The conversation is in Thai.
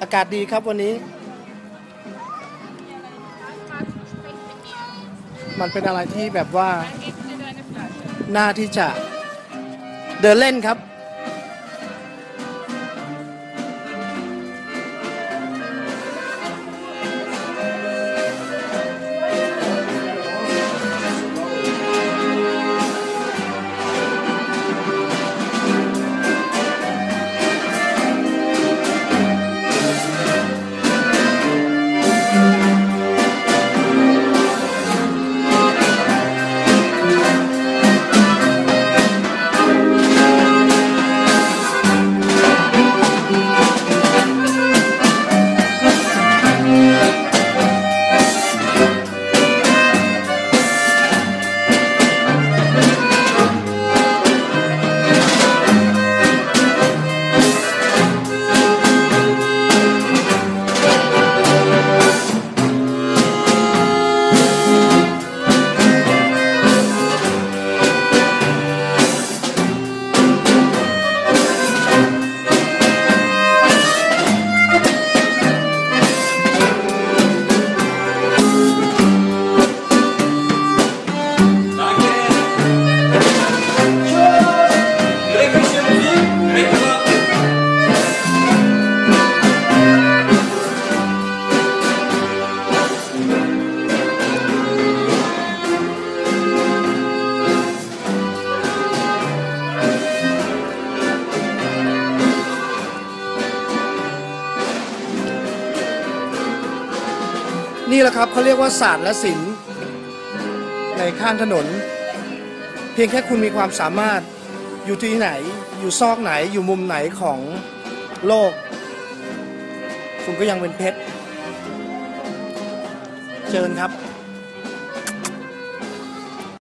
อากาศดีครับวันนี้ มันเป็นอะไรที่แบบว่าน่าที่จะเดินเล่นครับ นี่แหละครับเขาเรียกว่าศาสตร์และศิลป์ในข้างถนน เพียงแค่คุณมีความสามารถอยู่ที่ไหน อยู่ซอกไหนอยู่มุมไหนของโลก คุณก็ยังเป็นเพชรเชิญครับ